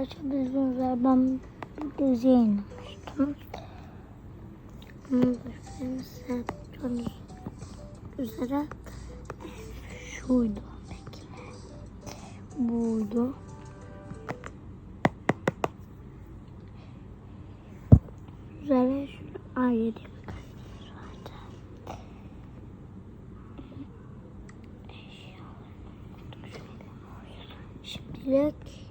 arkadaşlar bildiğiniz üzere ben dizi yayınlamıştım. Size gördüğünüz üzere şuydu peki. Buydu. Üzere şu ayrı bir kalemimiz vardı. Şimdilik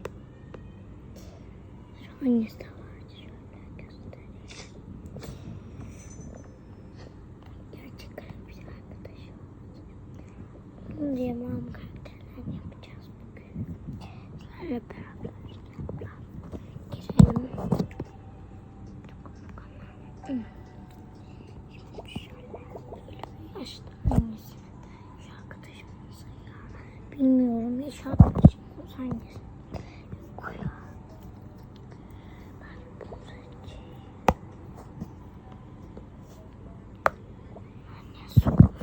hangisi de vardı şöyle göstereyim. Gerçek kalemimiz arkadaşım. Bunu diyemem karakterler yapacağız bugün. Sizlerle beraber girelim. Şimdi şöyle yaşlı hangisi? Şu arkadaşımın sayı. Bilmiyorum ya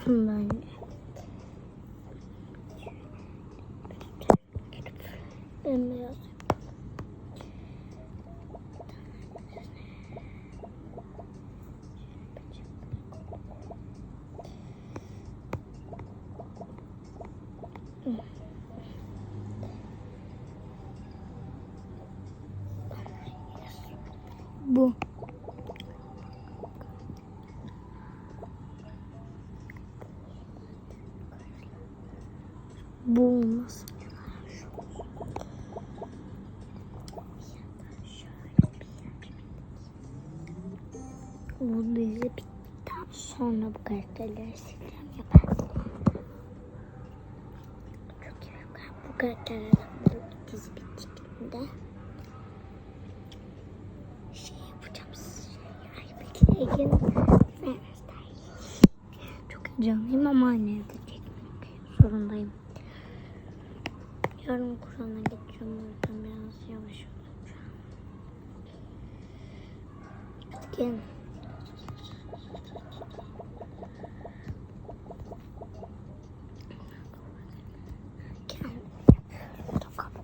sokusun bence. Bembeyaz. Bu. Bu olmaz. Bu dizi bittikten sonra bu karakterleri sileceğim yaparım. Çok iyi. Bu karakterlerden bu dizi bittiğinde şey yapacağım size. Ay bekleyin. Çok heyecanlıyım ama anne evde çekmek zorundayım. Yarın Kur'an'a. O yüzden biraz yavaş olacağım.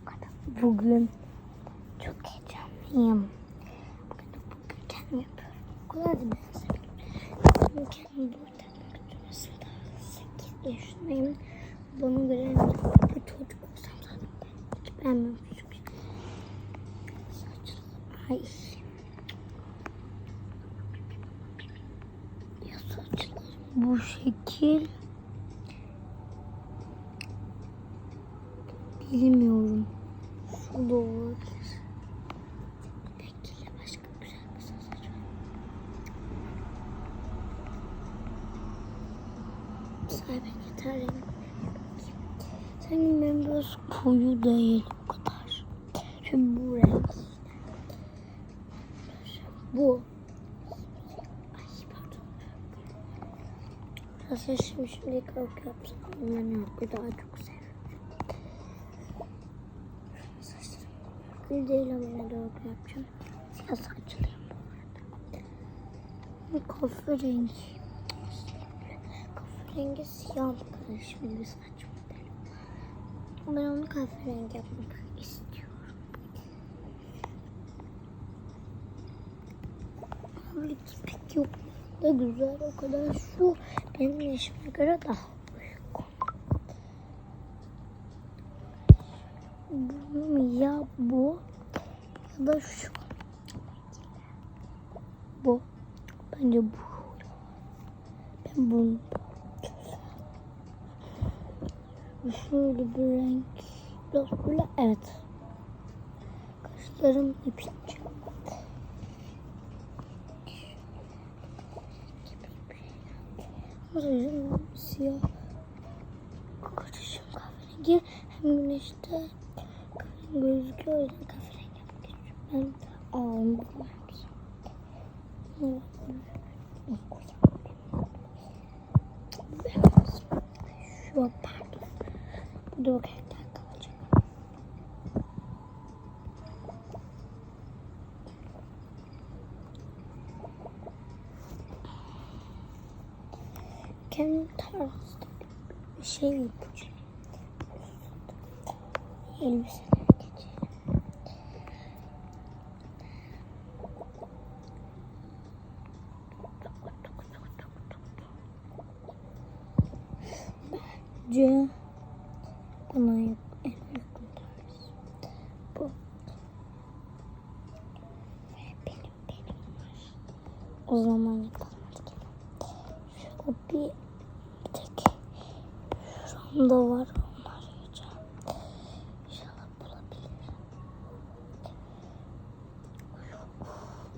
Kadar. Bugün çok heyecanlıyım. Bugün bugün kendim yapıyorum. O kadar da ben seviyorum. Ben kendim burada kütüphanesinde 8 yaşındayım. Bana göre bir çocuk olsam zaten ben hiç beğenmiyorum çünkü. Saçlarım. Ay. Ya saçlarım bu şekil. Bilmiyorum. Şurada olabilir. Bekle başka güzel bir saç var. Sahibi yeter rengi. Senin benim biraz koyu değil o kadar. Şimdi bu renk. Bu. Aslında şimdi şimdi kalk yapsam ben yapmayı daha çok seviyorum. Gül değil ama de öyle yapacağım. Siyah saçlıyım bu arada. Bu kahverengi. Kahverengi siyah karışımı bir saç modeli. Ben onu kahverengi yapmak Böyle pek yok. Da güzel o kadar şu benim yaşıma göre daha büyük. Bu ya bu ya da şu. Bu. Bence bu. Ben bunu Şöyle bir renk. Biraz böyle evet. Kaşlarım ipince. Rujum siyah. Kaşım kahverengi. Hem güneşte gözüküyor. O yüzden kahverengi istiyorum. Ben ağım bu Şu pardon. Burada o kendi tarzda bir şey yapacağım. Elbiseler geçelim. Bence buna en yakın tarz bu. Ve benim benim var. O zaman yapalım. Şuramda var onu arayacağım. İnşallah bulabilirim.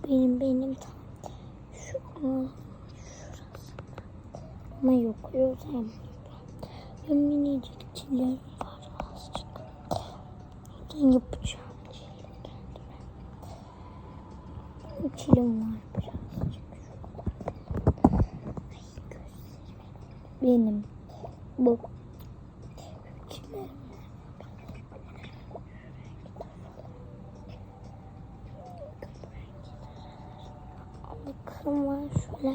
Benim benim tam şu şurası. Ama yok yoldan. Ya minicik çillerim var azıcık. Oradan yapacağım çile kendime. Çilim var birazcık. Benim bu Ben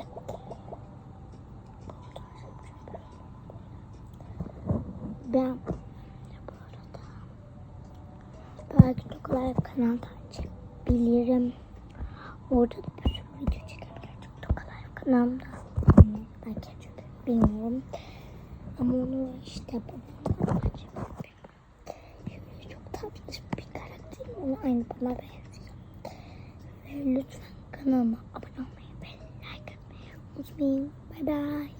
bu arada belki çok olarak kanal açabilirim. Orada da bir sürü video çekebilirim. Çok çok olarak kanalımda. Belki açabilirim. Bilmiyorum. Ama onu işte babamdan. Şöyle çok tatlı bir karakterim. Onu aynı bana benziyor. Ve lütfen kanalıma abone olmayı evening. Bye bye.